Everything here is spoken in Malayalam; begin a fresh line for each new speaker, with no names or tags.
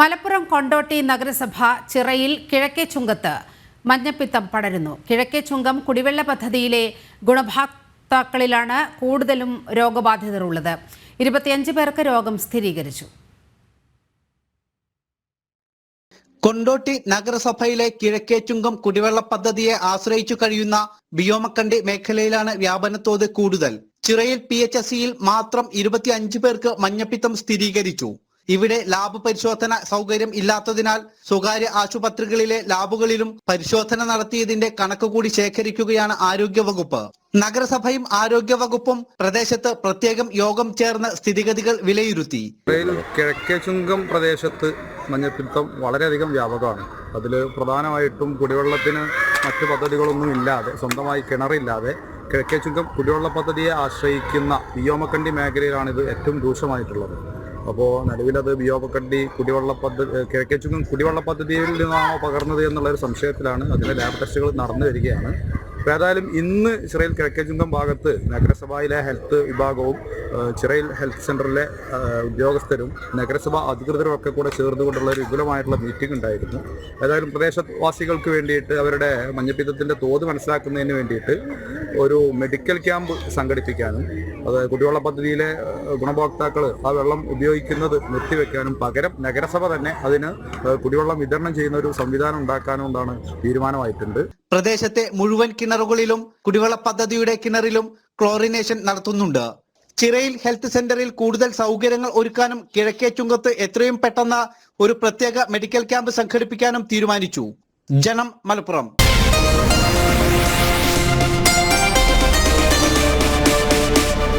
മലപ്പുറം കൊണ്ടോട്ടി നഗരസഭ ചിറയിൽ കിഴക്കേ ചുങ്കത്ത് മഞ്ഞപ്പിത്തം പടരുന്നു. കിഴക്കേ ചുങ്കം കുടിവെള്ള പദ്ധതിയിലെ ഗുണഭോക്താക്കളിലാണ് കൂടുതലും രോഗബാധിതർ ഉള്ളത് ഇരുപത്തിയഞ്ച് പേർക്ക് രോഗം സ്ഥിരീകരിച്ചു.
കൊണ്ടോട്ടി നഗരസഭയിലെ കിഴക്കേച്ചുങ്കം കുടിവെള്ള പദ്ധതിയെ ആശ്രയിച്ചു കഴിയുന്ന ബിയോമക്കണ്ടി മേഖലയിലാണ് വ്യാപനത്തോത് കൂടുതൽ. ചിറയിൽ പി എച്ച് എസ് സിയിൽ മാത്രം ഇരുപത്തിയഞ്ച് പേർക്ക് മഞ്ഞപ്പിത്തം സ്ഥിരീകരിച്ചു. ഇവിടെ ലാബ് പരിശോധന സൗകര്യം ഇല്ലാത്തതിനാൽ സ്വകാര്യ ആശുപത്രികളിലെ ലാബുകളിലും പരിശോധന നടത്തിയതിന്റെ കണക്ക് കൂടി ശേഖരിക്കുകയാണ് ആരോഗ്യവകുപ്പ്. നഗരസഭയും ആരോഗ്യവകുപ്പും പ്രദേശത്ത് പ്രത്യേകം യോഗം ചേർന്ന് സ്ഥിതിഗതികൾ വിലയിരുത്തി.
കിഴക്കേ ചുങ്കം പ്രദേശത്ത് മഞ്ഞപ്പിത്തം വളരെയധികം വ്യാപകമാണ്. അതിൽ പ്രധാനമായിട്ടും കുടിവെള്ളത്തിന് മറ്റു പദ്ധതികളൊന്നും ഇല്ലാതെ സ്വന്തമായി കിണറില്ലാതെ കിഴക്കേ ചുങ്കം കുടിവെള്ള പദ്ധതിയെ ആശ്രയിക്കുന്ന വിയോമക്കണ്ടി മേഖലയിലാണ് ഇത് ഏറ്റവും രൂക്ഷമായിട്ടുള്ളത്. അപ്പോൾ നിലവിലത് ബിയോമക്കണ്ടി കുടിവെള്ള പദ്ധതി കിഴക്കേ ചുങ്കം കുടിവെള്ള പദ്ധതിയിൽ നിന്നാണോ പകർന്നത് എന്നുള്ളൊരു സംശയത്തിലാണ് അതിന്റെ ലാബ് ടെസ്റ്റുകൾ നടന്നു വരികയാണ്. അപ്പോൾ ഏതായാലും ഇന്ന് ചിറയിൽ കിഴക്കേചുങ്കം ഭാഗത്ത് നഗരസഭയിലെ ഹെൽത്ത് വിഭാഗവും ചിറയിൽ ഹെൽത്ത് സെന്ററിലെ ഉദ്യോഗസ്ഥരും നഗരസഭ അധികൃതരും ഒക്കെ കൂടെ ചേർന്നുകൊണ്ടുള്ള ഒരു വിപുലമായിട്ടുള്ള മീറ്റിംഗ് ഉണ്ടായിരുന്നു. ഏതായാലും പ്രദേശവാസികൾക്ക് വേണ്ടിയിട്ട് അവരുടെ മഞ്ഞപ്പിത്തത്തിന്റെ തോത് മനസ്സിലാക്കുന്നതിന് വേണ്ടിയിട്ട് ഒരു മെഡിക്കൽ ക്യാമ്പ് സംഘടിപ്പിക്കാനും അത് കുടിവെള്ള പദ്ധതിയിലെ ഗുണഭോക്താക്കൾ ആ വെള്ളം ഉപയോഗിക്കുന്നത് നിർത്തിവെക്കാനും പകരം നഗരസഭ തന്നെ അതിന് കുടിവെള്ളം വിതരണം ചെയ്യുന്ന ഒരു സംവിധാനം ഉണ്ടാക്കാനും ഉണ്ടാണ് തീരുമാനമായിട്ടുണ്ട്.
പ്രദേശത്തെ മുഴുവൻ കിണറുകളിലും കുടിവെള്ള പദ്ധതിയുടെ കിണറിലും ക്ലോറിനേഷൻ നടത്തുന്നുണ്ട്. ചിറയിൽ ഹെൽത്ത് സെന്ററിൽ കൂടുതൽ സൗകര്യങ്ങൾ ഒരുക്കാനും കിഴക്കേ ചുങ്കത്ത് എത്രയും പെട്ടെന്ന് ഒരു പ്രത്യേക മെഡിക്കൽ ക്യാമ്പ് സംഘടിപ്പിക്കാനും തീരുമാനിച്ചു. ജനം മലപ്പുറം.